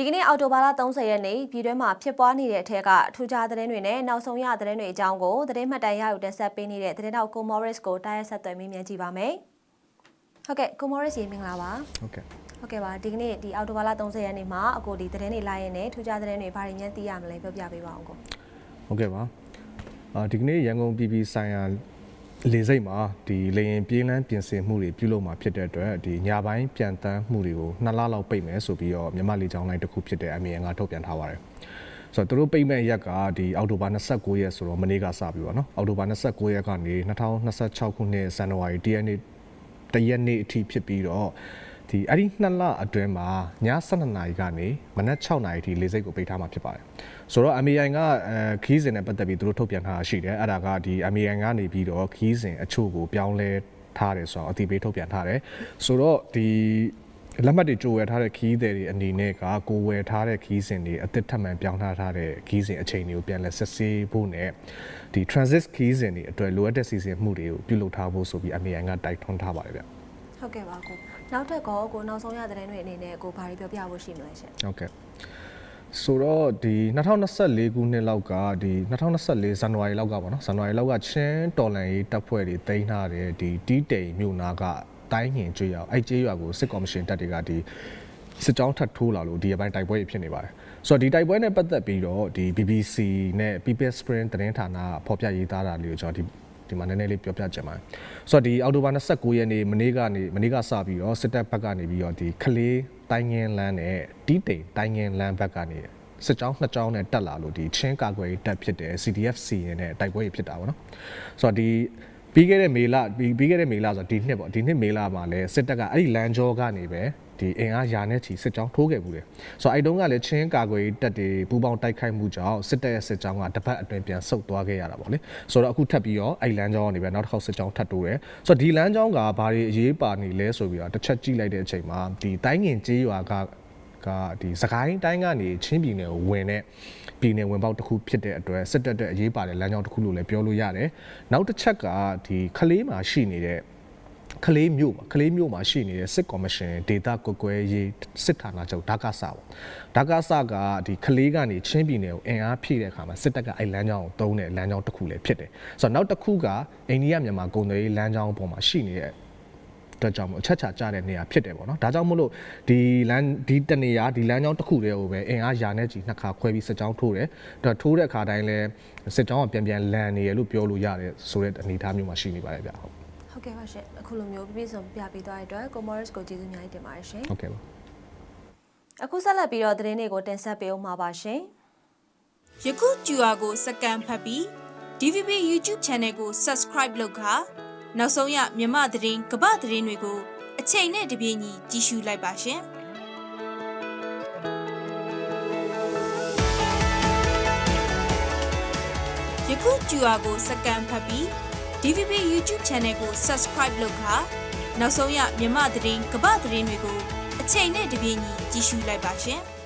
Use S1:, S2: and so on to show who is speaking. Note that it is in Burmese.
S1: ဒီကနေ့အော်တိုဘာလ30ရက်နေ့ပြည်တွင်းမှာဖြစ်ပွားနေတဲ့အထက်ကထူးခြားသတင်းတွေနဲ့နောက်ဆုံးရသတင်းတွေအကြောင်းကိုသတင်းမှတ်တမ်းရယူတင်ဆက်ပေးနေတဲ့သတင်းတောက်ကိုမော်ရစ်ကိုတားရက်ဆက်သွယ်မေးမြန်းကြည့်ပါမယ်။ဟုတ်ကဲ့ကိုမော်ရစ်ရေမင်္ဂလာပါ
S2: ဟုတ်ကဲ့။
S1: ဟုတ်ကဲ့ပါဒီကနေ့ဒီအော်တိုဘာလ30ရက်နေ့မှာအကိုဒီသတင်းတွေလိုက်ရင်းနဲ့ထူးခြားသတင်းတွေဘာတွေညံ့သိရမလဲပြောပြပေးပါအောင်ကို
S2: ဟုတ်ကဲ့ပါအာဒီကနေ့ရန်ကုန်ပြည်ပြည်ဆိုင်ရာ လေစိတ်မှာဒီလေရင်ပြေးလန်းပြင်ဆင်မှုတွေပြုလုပ်မှာဖြစ်တဲ့အတွက်ဒီညပိုင်းပြန်တန်းမှုတွေကိုနှစ်လလောက်ပိတ်မယ်ဆိုပြီးတော့မြန်မာလေကြောင်းလိုင်းတစ်ခုဖြစ်တဲ့အမြင်ကထုတ်ပြန်ထားပါတယ်ဆိုတော့သူတို့ပိတ်မဲ့ရက်ကဒီအောက်တိုဘာ29ရက်ဆိုတော့မနေ့ကစပြီပေါ့နော်အောက်တိုဘာ29ရက်ကနေ2026ခုနှစ်ဇန်နဝါရီတရက်နေ့တရက်နေ့အထိဖြစ်ပြီးတော့ ဒီအဲ့ဒီနှစ်လအတွင်းမှာည12နာရီကနေမနက်6နာရီအထိလေစိတ်ကိုပိတ်ထားမှာဖြစ်ပါတယ်ဆိုတော့ MAI ကအဲခီးစဉ်နဲ့ပတ်သက်ပြီးသူတို့ထုတ်ပြန်ထားတာရှိတယ်အဲ့ဒါကဒီ MAI ကနေပြီးတော့ခီးစဉ်အချို့ကိုပြောင်းလဲထားတယ်ဆိုတော့အတိပေးထုတ်ပြန်ထားတယ်ဆိုတော့ဒီလက်မှတ်တွေကြိုဝယ်ထားတဲ့ခီးသည်တွေအနေနဲ့ကကိုဝယ်ထားတဲ့ခီးစဉ်တွေအသစ်ထပ်မံပြောင်းထားထားတဲ့ခီးစဉ်အချိန်တွေကိုပြန်လဲစစ်ဆေးဖို့နဲ့ဒီ transit ခီးစဉ်တွေအတွက်လိုအပ်တဲ့စီစဉ်မှုတွေကိုပြုလုပ်ထားဖို့ဆိုပြီး MAI ကတိုက်တွန်းထားပါတယ်ဗျ။
S1: ဟုတ်ကဲ့ပါကို။နောက်ထပ်ကောကိုနောက်ဆုံးရသတင်းတွေအနေနဲ့ကိုဘာတွေပြောပြဖို့ရှိမလဲရှင်
S2: ဟုတ်ကဲ့ဆိုတော့ဒီ2024ခုနှစ်လောက်ကဒီ2024ဇန်နဝါရီလောက်ကပေါ့နော်ဇန်နဝါရီလောက်ကချင်းတော်လန်ရေးတပ်ဖွဲ့တွေတင်ထားတဲ့ဒီတီးတိန်မြို့နာကတိုင်းငင်ကျွေးရအဲ့ကျွေးရကိုစစ်ကော်မရှင်တပ်တွေကဒီစစ်ကြောင်းထပ်ထိုးလာလို့ဒီအပိုင်းတိုက်ပွဲတွေဖြစ်နေပါတယ်ဆိုတော့ဒီတိုက်ပွဲနဲ့ပတ်သက်ပြီးတော့ဒီ BBC နဲ့ People Spring သတင်းဌာနကဖော်ပြရေးသားတာလေးကိုကျွန်တော်ဒီ ဒီမှာနည်းနည်းလေးပြောပြချင်ပါတယ်ဆိုတော့ဒီအောက်တိုဘာ29ရက်နေ့မနေ့ကနေမနေ့ကစပြီးတော့စစ်တပ်ဘက်ကနေပြီးတော့ဒီခလေးတိုင်းငင်းလန်းနဲ့တီးတိန်တိုင်းငင်းလန်းဘက်ကနေစစ်ကြောင်းနှစ်ကြောင်းနဲ့တက်လာလို့ဒီချင်းကာကွယ်ရေးတပ်ဖြစ်တဲ့ CDF စီရင်နဲ့တိုက်ပွဲတွေဖြစ်တာပေါ့နော်ဆိုတော့ဒီပြီးခဲ့တဲ့မေလပြီးပြီးခဲ့တဲ့မေလဆိုတော့ဒီနှစ်ပေါ့ဒီနှစ်မေလမှာလည်းစစ်တပ်ကအဲ့ဒီလမ်းကြောကနေပဲ ဒီအင်အားယာနဲ့ချီစစ်ကြောင်းထိုးခဲ့ဘူးတယ်ဆိုတော့အဲ့တုန်းကလည်းချင်းကာကွယ်ရေးတပ်တွေပူးပေါင်းတိုက်ခိုက်မှုကြောင့်စစ်တပ်ရဲ့စစ်ကြောင်းကတစ်ပတ်အတွင်းပြန်ဆုတ်သွားခဲ့ရတာပေါ့လေဆိုတော့အခုထပ်ပြီးတော့အဲ့လမ်းကြောင်းကနေပဲနောက်တစ်ခေါက်စစ်ကြောင်းထပ်တိုးတယ်ဆိုတော့ဒီလမ်းကြောင်းကဘာတွေအရေးပါနေလဲဆိုပြီးတော့တစ်ချက်ကြည့်လိုက်တဲ့အချိန်မှာဒီတိုင်းငင်ကြေးရွာကကဒီစကိုင်းတိုင်းကနေချင်းပြည်နယ်ကိုဝင်တဲ့ပြည်နယ်ဝင်ပေါက်တစ်ခုဖြစ်တဲ့အတွက်စစ်တပ်အတွက်အရေးပါတဲ့လမ်းကြောင်းတစ်ခုလို့လည်းပြောလို့ရတယ်။နောက်တစ်ချက်ကဒီခလေးမှာရှိနေတဲ့ ခလေးမြို့မှာခလေးမြို့မှာရှိနေတဲ့စစ်ကော်မရှင်ဒေတာကွယ်ကွယ်ရေးစစ်ဌာနချုပ်ဒါကဆာပေါ့ဒါကဆာကဒီခလေးကနေချင်းပြည်နယ်ကိုအင်အားဖြည့်တဲ့အခါမှာစစ်တပ်ကအဲ့လမ်းကြောင်းကိုတုံးတဲ့လမ်းကြောင်းတစ်ခုလည်းဖြစ်တယ်ဆိုတော့နောက်တစ်ခုကအိန္ဒိယမြန်မာကုန်သွယ်ရေးလမ်းကြောင်းပေါ်မှာရှိနေတဲ့အတွက်ကြောင့်မို့အချက်ချာကြတဲ့နေရာဖြစ်တယ်ပေါ့နော်ဒါကြောင့်မို့လို့ဒီလမ်းဒီတနေရာဒီလမ်းကြောင်းတစ်ခုတည်းကိုပဲအင်အားယာနဲ့ကြီးနှစ်ခါခွဲပြီးစစ်ကြောင်းထိုးတယ်ဒါထိုးတဲ့အခါတိုင်းလဲစစ်ကြောင်းကပြန်ပြန်လန်နေရလို့ပြောလို့ရတယ်ဆိုတဲ့အနေအထားမျိုးမှာရှိနေပါတယ်ဗျဟုတ်။
S1: ဟုတ်ကဲ့ပါရှင်။အခုလိုမျိုးပြည့်စုံပြပေးသွားတဲ့အတွက်ကိုမော်ရစ်ကိုကျေးဇူးအများကြီးတင်ပါတယ်ရှင်
S2: ဟုတ်ကဲ့ပါ။
S1: အခုဆက်လက်ပြီးတော့သတင်းတွေကိုတင်ဆက်ပေးအောင်ပါပါရှင်။
S3: ယခု QR ကိုစကန်ဖတ်ပြီး DVB YouTube Channel ကို Subscribe လုပ်ခါနောက်ဆုံးရမြမသတင်းကပသတင်းတွေကိုအချိန်နဲ့တပြေးညီကြည့်ရှုလိုက်ပါရှင်။။ယခု QR ကိုစကန်ဖတ်ပြီး DVB YouTube Channel ကို Subscribe လုပ်ခါနောက်ဆုံးရမြမသတင်းကပသတင်းတွေကိုအချိန်နဲ့တပြေးညီကြည့်ရှုလိုက်ပါရှင်။